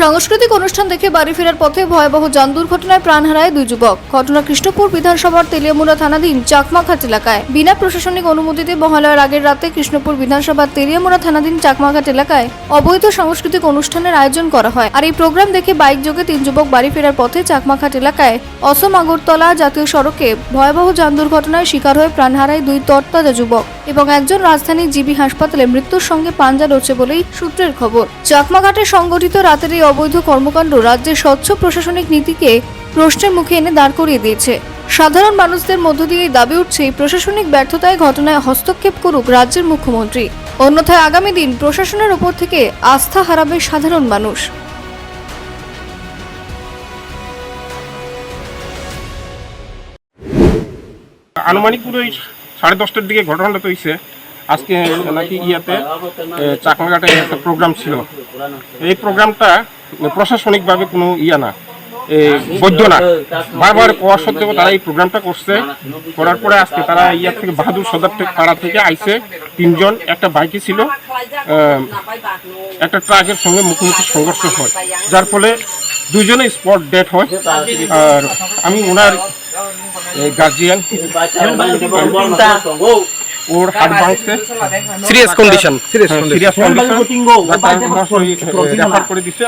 সাংস্কৃতিক অনুষ্ঠান দেখে বাড়ি ফেরার পথে ভয়াবহ যান দুর্ঘটনায় প্রাণ হারায় দুই যুবক। ঘটনা কৃষ্ণপুর বিধানসভার তেলিয়ামুড়া থানাধীন চাকমাঘাট এলাকায়। বিনা প্রশাসনিক অনুমতিতে মহালয়ার আগের রাতে কৃষ্ণপুর বিধানসভার তেলিয়ামুড়া থানাধীন চাকমাঘাট এলাকায় অবৈধ সাংস্কৃতিক অনুষ্ঠানের আয়োজন করা হয়। আর এই প্রোগ্রাম দেখে বাইক যোগে তিন যুবক বাড়ি ফেরার পথে চাকমাঘাট এলাকায় অসম আগরতলা জাতীয় সড়কে ভয়াবহ যান দুর্ঘটনায় শিকার হয়ে প্রাণ হারায় দুই তরতাজা যুবক এবং একজন রাজধানীর জিবি হাসপাতালে মৃত্যুর সঙ্গে পাঞ্জা রয়েছে বলেই সূত্রের খবর। চাকমাঘাটে সংগঠিত রাতের এই অবৈধ কর্মকাণ্ড রাজ্যের স্বচ্ছ প্রশাসনিক নীতিকে প্রশ্নের মুখে এনে দাঁড় করিয়ে দিয়েছে। সাধারণ মানুষদের মধ্য দিয়ে দাবি উঠছে প্রশাসনিক ব্যর্থতায় ঘটনায় হস্তক্ষেপ করুক রাজ্যের মুখ্যমন্ত্রী। অন্যথায় আগামী দিন প্রশাসনের ওপর থেকে আস্থা হারাবে সাধারণ মানুষ। আনুমানিক পুরো সাড়ে দশটার দিকে ঘটনাটা তো হয়েছে আজকে নাকি ইয়াতে চাকমাঘাটে একটা প্রোগ্রাম ছিল। এই প্রোগ্রামটা প্রশাসনিকভাবে কোনো ইয়া না বৈধ না। বারবার কোয়া সত্ত্বেও তারা এই প্রোগ্রামটা করছে। করার পরে আজকে তারা ইয়ার থেকে বাহাদুর সদর থেকে পাড়া থেকে আইছে তিনজন। একটা বাইকে ছিল একটা ট্রাকের সঙ্গে মুখোমুখি সংঘর্ষ হয়। যার ফলে দুজনে স্পট ডেথ হয়। আর আমি ওনার গার্জিয়ান ওর হাত ভাঙছে। Serious condition serious serious condition refer করে দিছে।